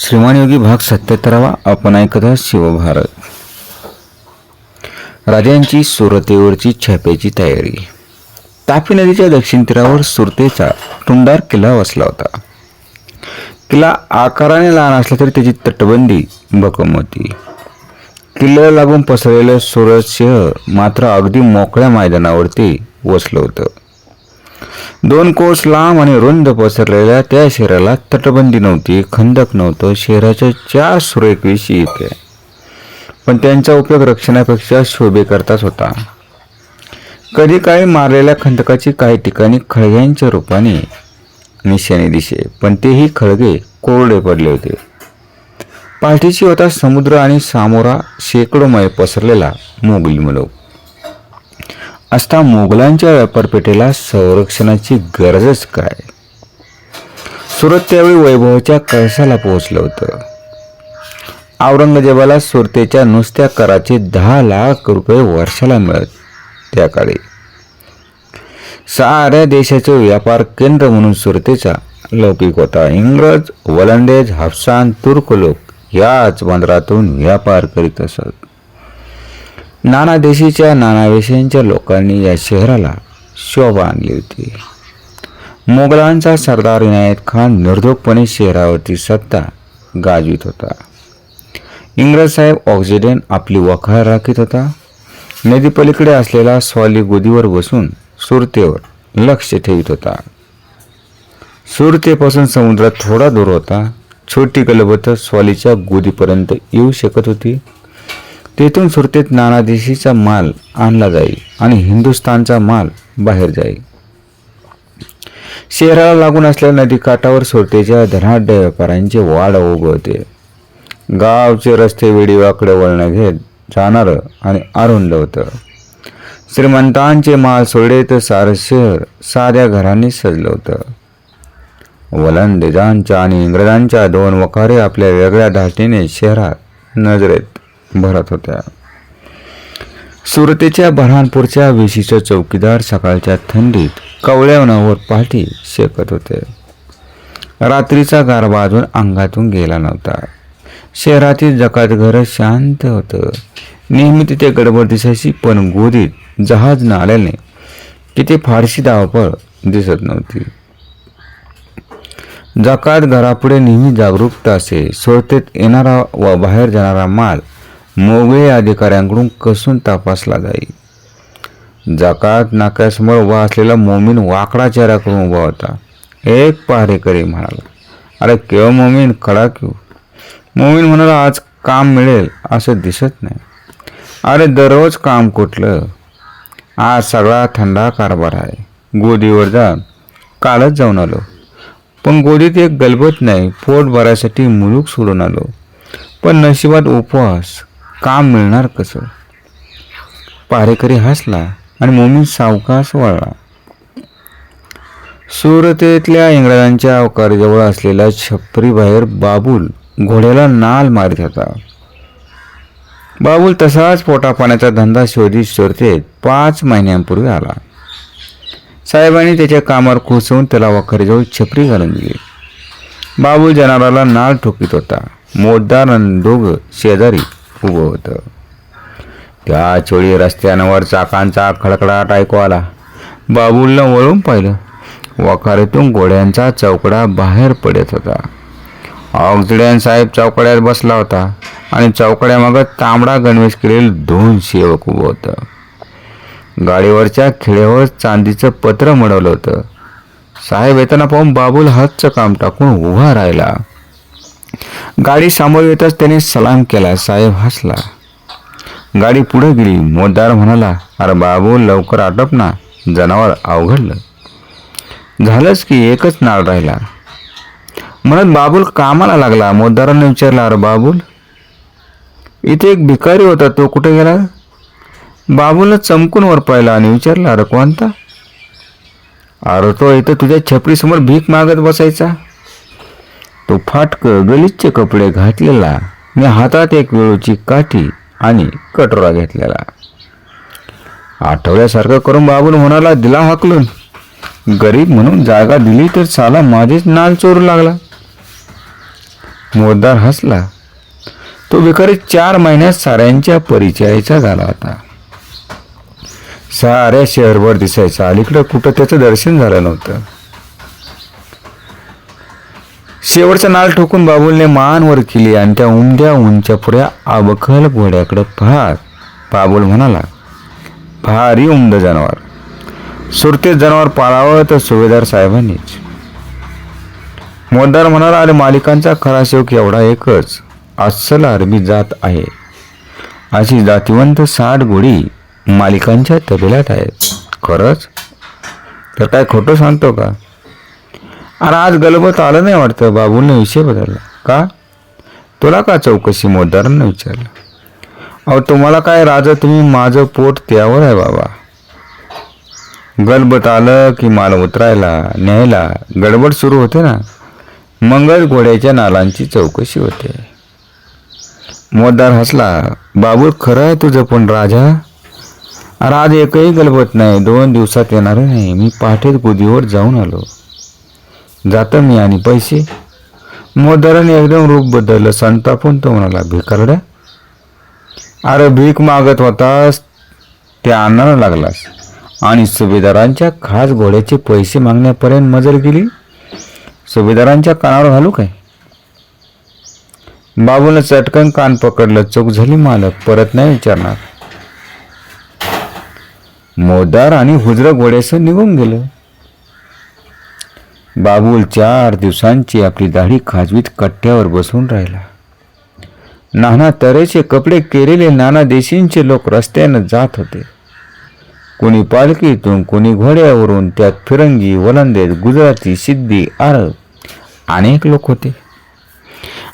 श्रीमान योगी भाग सत्याहत्तरावा आपण ऐकत आहात शिवभारत. राजांची सुरतेवरची छाप्याची तयारी. तापी नदीच्या दक्षिण तीरावर सुरतेचा टुंडार किल्ला वसला होता. किल्ला आकाराने लहान असला तरी त्याची तटबंदी भक्कम होती. किल्ल्याला लागून पसरलेलं सुरत शहर मात्र अगदी मोकळ्या मैदानावरती वसलं होतं. दोन कोस लांब आणि रुंद पसरलेल्या त्या शहराला तटबंदी नव्हती खंदक नव्हतं शहराच्या चार सुरेख विशी येते पण त्यांचा उपयोग रक्षणापेक्षा शोभेकरताच होता. कधी काळी मारलेल्या खंदकाची काही ठिकाणी खळग्यांच्या रूपाने निशाणे दिसे पण तेही खळगे कोरडे पडले होते. पाठीशी होता समुद्र आणि सामोरा शेकडो मैल पसरलेला मोगली मुलूक. असता मोगलांच्या व्यापारपेठेला संरक्षणाची गरजच काय? सुरत त्यावेळी वैभवाच्या कळसाला पोहोचलं होतं. औरंगजेबाला सुरतेच्या नुसत्या कराचे दहा लाख रुपये वर्षाला मिळत त्या काळी साऱ्या देशाचे व्यापार केंद्र म्हणून सुरतेचा लौकिक होता. इंग्रज वलंडेज हाफसान तुर्क लोक याच बंदरातून व्यापार करीत असत. नाना देशीच्या नाना विषयांच्या लोकांनी या शहराला शोभा आणली होती. मोगलांचा सरदार इनायत खान निर्धोकपणे शहरावरती सत्ता गाजवित होता. इंग्रज साहेब ऑक्सिडेंट आपली वखार राखीत होता. नदीपलीकडे असलेला स्वाली गोदीवर बसून सुरतेवर लक्ष ठेवित होता. सुरतेपासून समुद्रात थोडा दूर होता. छोटी कलबत स्वालीच्या गोदीपर्यंत येऊ शकत होती. तेथून सुरतेत नानादेशीचा माल आणला जाई आणि हिंदुस्थानचा माल बाहेर जाई शहराला लागून असलेल्या नदीकाठावर सुरतेच्या धनाढ्य व्यापाऱ्यांचे वाढ उगवते. गावचे रस्ते वेडीवाकडे वळणं घेत जाणारं आणि अरुंद होतं. श्रीमंतांचे माल सोडले तर सारं शहर साध्या घरांनी सजलं होतं. वलंदेजांच्या आणि इंग्रजांच्या दोन वखारे आपल्या वेगळ्या धाटीने शहरात नजरेत भरत होत्या. सुरतेच्या बऱ्हाणपूरच्या विशिष्ट चौकीदार सकाळच्या थंडीत कवळ्यावनावर पाठी शेकत होते. रात्रीचा गारवा अजून अंगातून गेला नव्हता. शहरातील जकात घर शांत होतं. नेहमी तिथे गडबड दिसायची पण गोदीत जहाज न आल्याने तिथे फारशी धावपळ दिसत नव्हती. जकात घरापुढे नेहमी जागरूकता असे सुरतेत येणारा व बाहेर जाणारा माल मोगळे अधिकाऱ्यांकडून कसून तपासला जाई जकात नाक्यासमोर उभा असलेला मोमीन वाकडा चेहरा करून उभा होता. एक पहारेकरी म्हणाला अरे केव मोमीन खडा क्यू? मोमीन म्हणाला आज काम मिळेल असं दिसत नाही. अरे दररोज काम कुठलं? आज सगळा थंडा कारभार आहे. गोदीवर जा. कालच जाऊन आलो. पण गोदीत एक गलबत नाही. पोट भरायसाठी मुलूक सोडून आलो. पण नशिबात उपवास. काम मिळणार कसं? पारेकरी हसला आणि मोमीन सावकास वळला. सुरतेतल्या इंग्रजांच्या अवकारीजवळ असलेल्या छपरीबाहेर बाबूल घोड्याला नाल मारित होता. बाबूल तसाच पोटापाण्याचा धंदा शोधित सुरतेत पाच महिन्यांपूर्वी आला. साहेबांनी त्याच्या कामावर कोसवून त्याला वखारीजवळ छपरी घालून दिली. बाबूल जनावराला नाल ठोकीत होता. मोठदार आणि दोघं शेजारी उभं होतं त्या चोळी रस्त्यांवर चाकांचा खडखडाट ऐकू आला. बाबूलनं वळून पाहिलं. वखारीतून घोड्यांचा चौकडा बाहेर पडत होता. ऑक्झिडन साहेब चौकड्यात बसला होता आणि चौकड्यामागं तांबडा गणवेश केलेलं दोन सेवक उभं होतं. गाडीवरच्या खिळ्यावर चांदीचं पत्र मिळवलं होतं. साहेब येताना पाहून बाबूल हातचं काम टाकून उभा राहिला. गाडी समोर येताच त्याने सलाम केला. साहेब हसला. गाडी पुढे गेली. मोदार म्हणाला अरे बाबू लवकर आटप ना. जनावर अवघडलं. झालंच की एकच नाळ राहिला. म्हणत बाबूल कामाला लागला. मोदाराने विचारला अरे बाबूल इथे एक भिकारी होता. तो कुठे गेला? बाबूला चमकून वर पाहिला आणि विचारला अरे कोणता? अरे तो इथं तुझ्या छपरीसमोर भीक मागत बसायचा. तो फाटक गलिच्छ कपडे घातलेला मी हातात एक वेळूची काठी आणि कटोरा घेतलेला. आठवड्यासारखं करून बाबून म्हणाला दिला हाकलून. गरीब म्हणून जागा दिली तर साला माझीच नाल चोरू लागला. मोरदार हसला. तो बेकारी चार महिन्यात साऱ्यांच्या परिचयाचा झाला होता. साऱ्या शहरभर दिसायचा. अलीकडं कुठं त्याचं दर्शन झालं नव्हतं. शेवटचा नाल ठोकून बाबूलने मान वर केली आणि त्या उमद्या उंच्या पुऱ्या अबखल घोड्याकडे पाहत बाबूल म्हणाला भारी उमद जनावर. सुरतेत जनावर पाळावं तर सुभेदार साहेबांनीच. मोदार म्हणाला अरे मालिकांचा खरा शेवक एवढा एकच अस्सल अरबी जात आहे. अशी जातिवंत साठ गोडी मालिकांच्या तबेल्यात आहेत. खरंच? तर काय खोटं सांगतो का? अरे आज गलबत आलं नाही वाटतं बाबूने विषय बदलला. का? तुला का चौकशी मोदारांना विचारलं? अहो तुम्हाला काय राजा तुम्ही माझं पोट त्यावर आहे बाबा. गलबत आलं की माल उतरायला न्यायला गडबड सुरू होते ना? मंगळ घोड्याच्या नालांची चौकशी होते. मोदार हसला बाबू खरं आहे तुझं पण राजा? अरे आज एकही गलबत नाही दोन दिवसात येणार नाही. मी पहाटेच गुदीवर जाऊन आलो. जातं मी आणि पैसे. मोदाराने एकदम रूप बदललं. संतापून तो म्हणाला भिकारड्या अरे भीक मागत होतास ते आणायला लागलास. आणि सुभेदारांच्या खास घोड्याचे पैसे मागण्यापर्यंत मजल गेली? सुभेदारांच्या कानावर घालू काय? बाबूनं चटकन कान पकडलं. चूक झाली मालक परत नाही विचारणार. मोदार आणि हुजर घोड्यासह निघून गेलं. बाबूल चार दिवसांची आपली दाढी खाजवीत कट्ट्यावर बसून राहिला. नाना तऱ्हेचे कपडे केलेले नाना देशींचे लोक रस्त्यानं जात होते. कोणी पालखीतून कोणी घोड्यावरून त्यात फिरंगी वलंदेज गुजराती सिद्धी आरब अनेक लोक होते.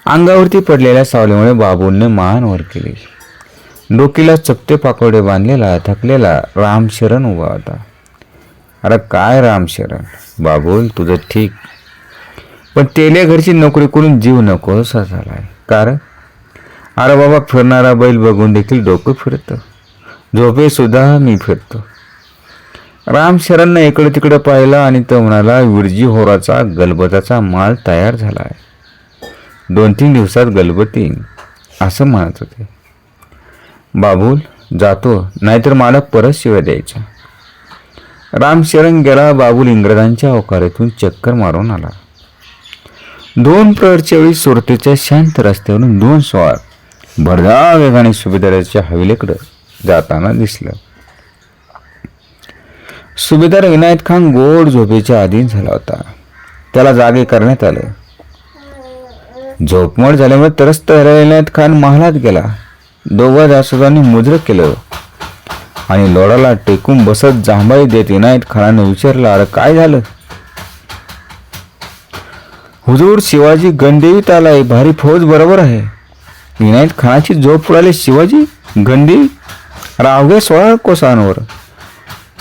अंगावरती पडलेल्या सावलीमुळे बाबूंनी मान वर केली डोकीला चपटे पाकोडे बांधलेला थकलेला रामशरण उभा होता. अरे काय रामशरण बाबूल तुझं ठीक. पण तेल्या घरची नोकरी करून जीव नको असा झाला आहे कारण? अरे बाबा फिरणारा बैल बघून देखील डोकं फिरतं. झोपेसुद्धा मी फिरतो. रामशरणनं इकडं तिकडं पाहिलं आणि तो म्हणाला विरजी होराचा गलबताचा माल तयार झाला आहे दोन तीन दिवसात गलबती असं म्हणत होते. बाबूल जातो. नाहीतर मालक परत शिवाय द्यायचा रामशरण गेला बाबूल इंग्रजांच्या अवकारातून चक्कर मारून आला. दोन प्रहरच्या वेळी सुरतेच्या शांत रस्त्यावरून दोन स्वार भरधा वेगाने सुभेदाराच्या हवेलीकडे जाताना दिसलं. सुभेदार विनायत खान गोड झोपेच्या अधीन झाला होता. त्याला जागे करण्यात आले. झोपमोड झाल्यामुळे तरस्त विनायत खान महालात गेला. दोघा जासुदांनी मुजरक केलं. आणि लोडाला टेकून बसत जांभाई देत इनायत खानाने विचारलं अरे काय झालं? हुजूर शिवाजी गणदेवीत आलाय भारी फौज बरोबर आहे. विनायत खानाची झोप उडाली शिवाजी गंडी अरे सोळा कोसांवर.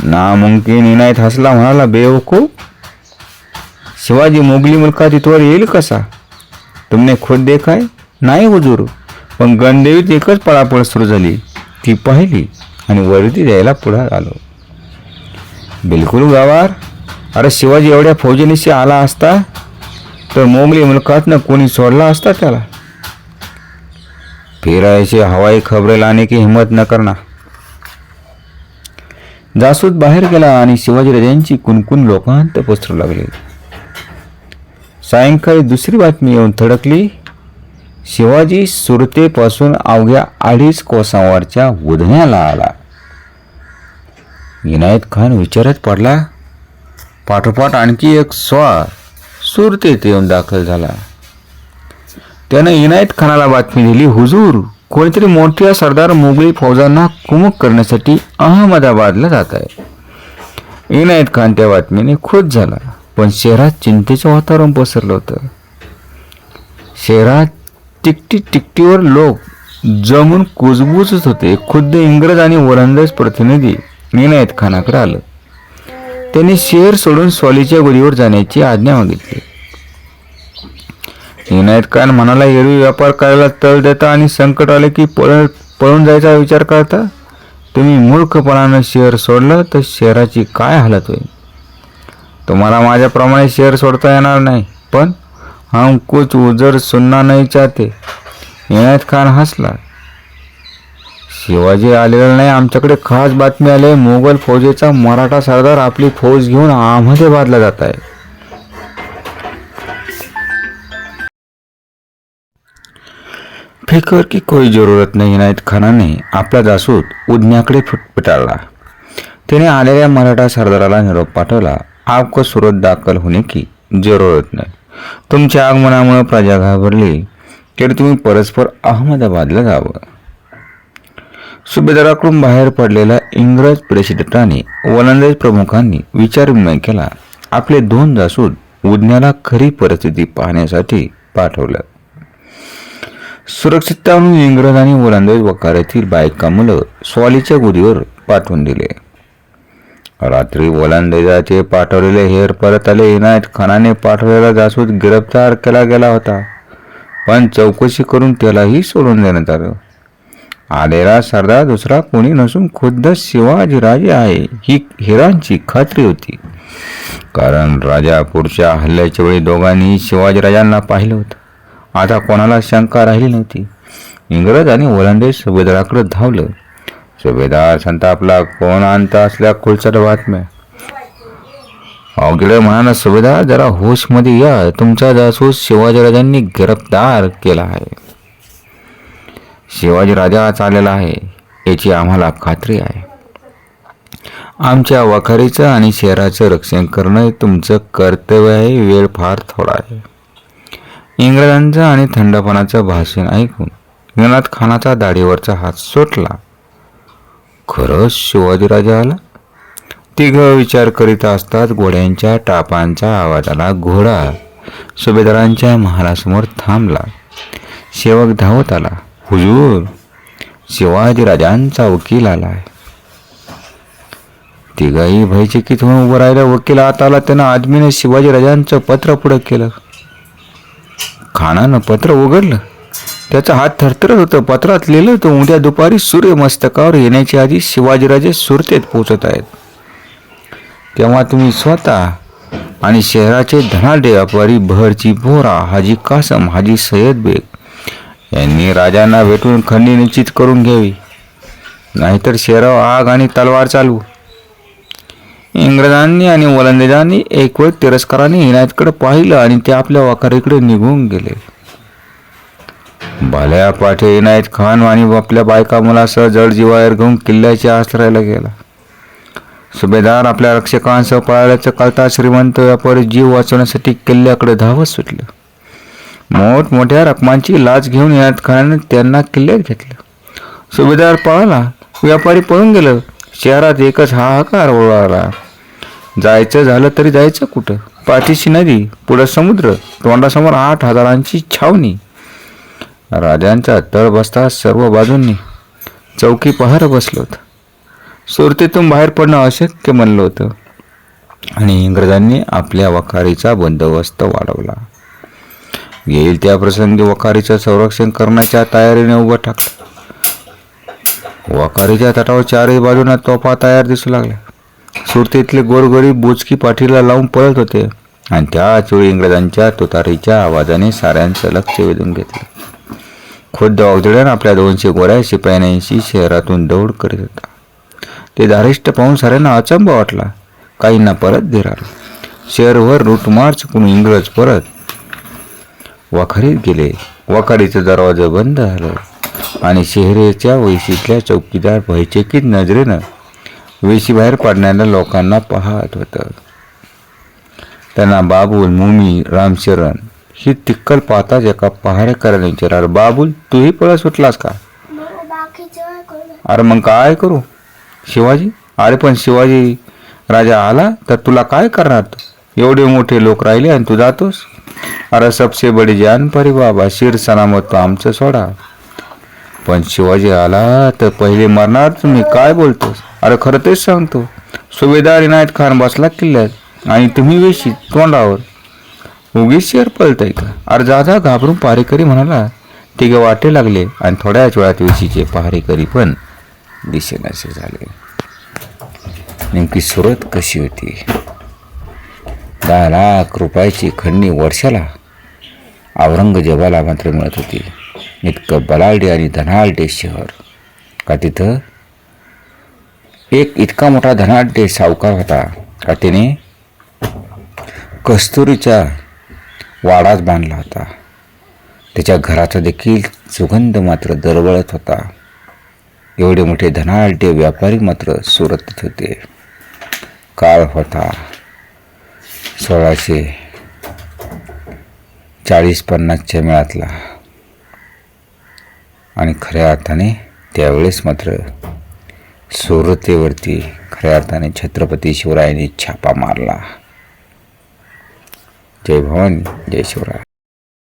ना मुमकिन इनायत हसला म्हणाला बेवकूफ. शिवाजी मोगली मुलका तिथवर येईल कसा? तुमने खुद देखाय नाही हुजूर पण गणदेवीत एकच पळापळ सुरू झाली ती पाहिली. आणि वर्दी द्यायला पुढार आलो. बिलकुल गावार. अरे शिवाजी एवढ्या फौजनीशी आला असता तर मोगली मुलकातनं कोणी सोडला असता त्याला? फिरायची हवाई खबरे लाने की हिंमत न करणार जासूद बाहेर गेला आणि शिवाजीराजांची कुणकुण लोकांत पसरू लागली. सायंकाळी दुसरी बातमी येऊन थडकली. शिवाजी सुरतेपासून अवघ्या अडीच कोसावरच्या उधण्याला आला. इनायत खान विचारत पडला पाठोपाठ आणखी एक स्वार सुरतेत येऊन दाखल झाला. त्यानं इनायत खानाला बातमी दिली हुजूर कोणीतरी मोठ्या सरदार मुघली फौजांना कुमुक करण्यासाठी अहमदाबादला जात आहे. इनायत खान त्या बातमीने खुश झाला पण शहरात चिंतेचं वातावरण पसरलं होतं. शहरात टिकटी टिकटीवर लोक जमून कुजबुजत होते. खुद्द इंग्रज आणि वलंदाज प्रतिनिधी इनायत खानाकडे आलं. त्यांनी शेर सोडून सॉलीच्या गुडीवर जाण्याची आज्ञा मागितली. इनायत खान म्हणाला एरवी व्यापार करायला तळ देता आणि संकट आले की पळ पळून जायचा विचार करता? तुम्ही मूर्खपणानं शहर सोडलं तर शहराची काय हालत होईल? तुम्हाला माझ्याप्रमाणे शहर सोडता येणार नाही पण हम कुछ उजर सुनना नहीं चाहते. इनायत खान हसला. शिवाजी आलेला नाही आमच्याकडे खास बातमी आली मोगल फौजेचा मराठा सरदार आपली फौज घेऊन अहमदाबादला जात आहे. फिकर की कोई जरूरत नाही इनायत खानाने आपला जासूद उद्न्याकडे पिटाळला. त्याने आलेल्या मराठा सरदाराला निरोप पाठवला. आपको सुरत दाखल होणे की जरूरत नाही. तुमच्या आगमनामुळे प्रजा घाबरली तरी तुम्ही परस्पर अहमदाबादला जावं. सुभेदाराकडून बाहेर पडलेल्या इंग्रज प्रेसिडेंटांनी वलंदाज प्रमुखांनी विचारविनिमय केला. आपले दोन जासूद उज्ञाला खरी परिस्थिती पाहण्यासाठी पाठवलं. सुरक्षितता म्हणून इंग्रज आणि वलंदाज वकारातील बायका मुलं स्वालीच्या गुदीवर पाठवून दिले. रात्री ओलांदाजाचे पाठवलेले हेर परत आले इनायत खानाने पाठवलेला जासूद गिरफ्तार केला गेला होता. पण चौकशी करून त्यालाही सोडून देण्यात आलं. आलेला सरदार दुसरा कोणी नसून खुद्द शिवाजीराजे आहे ही हिरांची खात्री होती. कारण राजापूरच्या हल्ल्याच्या वेळी दोघांनी शिवाजीराजांना पाहिलं होतं. आता कोणाला शंका राहिली नव्हती. इंग्रज आणि ओलांडेज सुभेदाराकडे धावलं. सुभेदार संतापला कोण आणता असल्या खुलसट बातम्या. अवघड म्हणाला सुभेदार जरा होशमध्ये या. तुमचा जासूस शिवाजीराजांनी गिरफ्तार केला आहे. शिवाजी राजाच आहे. याची आम्हाला खात्री आहे. आमच्या वखारीचं आणि शहराचं रक्षण करणं तुमचं कर्तव्य आहे. वेळ फार थोडा आहे. इंग्रजांचं आणि थंडपणाचं भाषण ऐकून विनाथ खानाचा दाढीवरचा हात सुटला. खरंच शिवाजीराजा आला? तिघ विचार करीत असताच घोड्यांच्या टापांचा आवाज आला घोडा. सुभेदारांच्या महालासमोर थांबला. सेवक धावत आला हुजूर शिवाजीराजांचा वकील आलाय. तिघाही भयचकित होऊन उभं राहिलं वकील आत आला त्यानं आदमीनं शिवाजीराजांचं पत्र पुढं केलं. खानानं पत्र उघडलं. त्याचा हात थरथरत होतं. पत्रात लिहिलं होतं उद्या दुपारी सूर्य मस्तकावर येण्याच्या आधी शिवाजीराजे सुरतेत पोचत आहेत. तेव्हा तुम्ही स्वतः आणि शहराचे धनाढ्य व्यापारी बहरची बोरा हाजी कासम हाजी सय्यद बेग यांनी राजांना भेटून खंडी निश्चित करून घ्यावी. नाहीतर शहरावर आग आणि तलवार चालू. इंग्रजांनी आणि वलंदेजांनी एक वेळ तिरस्काराने इनायतकडे पाहिलं आणि ते आपल्या वाकारीकडे निघून गेले. भल्या पाठे इनायत खान आणि आपल्या बायका मुलासह जड जीवावर घेऊन किल्ल्याच्या आश्रयाला गेला. सुभेदार आपल्या रक्षकांसह पळाल्याचं कळता श्रीमंत व्यापारी जीव वाचवण्यासाठी किल्ल्याकडे धावत सुटलं. मोठमोठ्या रकमांची लाच घेऊन इनायत खानाने त्यांना किल्ल्यात घेतलं. सुभेदार पळाला. व्यापारी पळून गेलं. शहरात एकच हाहाकार ओळाला जायचं झालं तरी जायचं कुठं? पाठीशी नदी पुढं समुद्र तोंडासमोर आठ हजारांची छावणी. राजांचा तळ बसता सर्व बाजूंनी चौकी पहार बसलो होतं. सुरतेतून बाहेर पडणं अशक्य म्हणलं होतं. आणि इंग्रजांनी आपल्या वखारीचा बंदोबस्त वाढवला. येईल त्या प्रसंगी वखारीचं संरक्षण करण्याच्या तयारीने उभं टाकलं वखारीच्या तटावर चारही बाजूंना तोफा तयार दिसू लागल्या. सुरतेतले गोरगरीब बोचकी पाठीला लावून पळत होते. आणि त्याच वेळी इंग्रजांच्या तुतारीच्या आवाजाने साऱ्यांचं लक्ष वेधून घेतलं. खुद्द अवजड्यानं आपल्या दोनशे गोऱ्या शिपायांशी शहरातून दौड करीत होता. ते धारिष्ट पाहून साऱ्यांना अचंब वाटला. काहींना परत धीर शहरभर लूटमार चुकून इंग्रज परत वाखारीत गेले. वाखारीचं दरवाजा बंद झालं आणि शहरेच्या वेशीतल्या चौकीदार भयचकित नजरेनं वेशीबाहेर पडणाऱ्या लोकांना पाहत होतं. त्यांना बाबूल मुमी रामशरण ही तिक्कल पाहताच एका पहारेकऱ्याने विचारलं बाबूल तूही पळ सुटलास का? अरे मग काय करू? शिवाजी? अरे पण शिवाजी राजा आला तर तुला काय करणार एवढे मोठे लोक राहिले आणि तू जातोस. अरे सबसे बडी जान परी बाबा शिर सलामत तो आमचं सोडा. पण शिवाजी आला तर पहिले मरणार तुम्ही काय बोलतोस? अरे खरं तेच सांगतो. सुभेदार इनायत खान बसला किल्ल्यात आणि तुम्ही वेशी तोंडावर. उगीच शेअर पळतंय का? अरे दादा घाबरून पारेकरी म्हणाला तिघं वाटे लागले आणि थोड्याच वेळात वेशीचे पहारेकरी पण दिसेनासे झाले. नेमकी सुरत कशी होती? दहा लाख रुपयाची खंडणी वर्षाला औरंगजेबाला मात्र मिळत होती. इतकं बलालडे आणि धनालडे शहर. का तिथं? एक इतका मोठा धनाढ्य सावकार होता का त्याने कस्तुरीच्या वाडाच बांधला होता. त्याच्या घराचा देखील सुगंध मात्र दरवळत होता. एवढे मोठे धनाढ्य व्यापारी मात्र सुरतीत होते. काळ होता. सोळाशे चाळीस पन्नासच्या मेळातला. आणि खऱ्या अर्थाने त्यावेळेस मात्र सुरतेवरती खऱ्या अर्थाने छत्रपती शिवरायांनी छापा मारला. जय भवानी जय शिवराय